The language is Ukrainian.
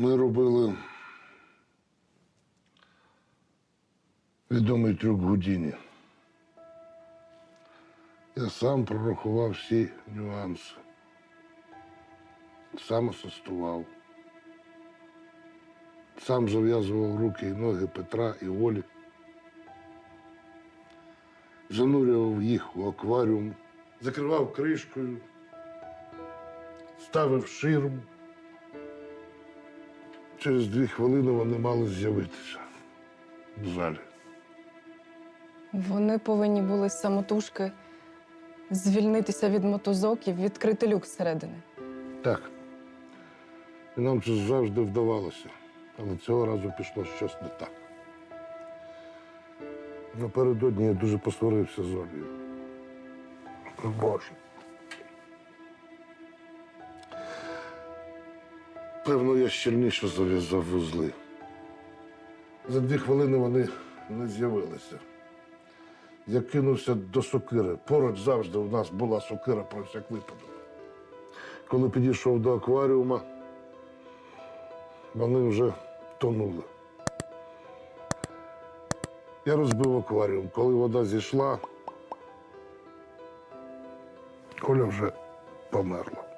Ми робили відомий трюк Гудіні. Я сам прорахував всі нюанси. Сам асистував. Сам зав'язував руки і ноги Петра і Олі. Занурював їх у акваріум, закривав кришкою, ставив ширму. Через дві хвилини вони мали з'явитися в залі. Вони повинні були самотужки звільнитися від мотузок і відкрити люк зсередини. Так. І нам це завжди вдавалося. Але цього разу пішло щось не так. Напередодні я дуже посварився з Олею. Боже. Певно, я щільніше зав'язав вузли. За дві хвилини вони не з'явилися. Я кинувся до сокири. Поруч завжди у нас була сокира про всяк випадок. Коли підійшов до акваріума, вони вже тонули. Я розбив акваріум. Коли вода зійшла, Коля вже померла.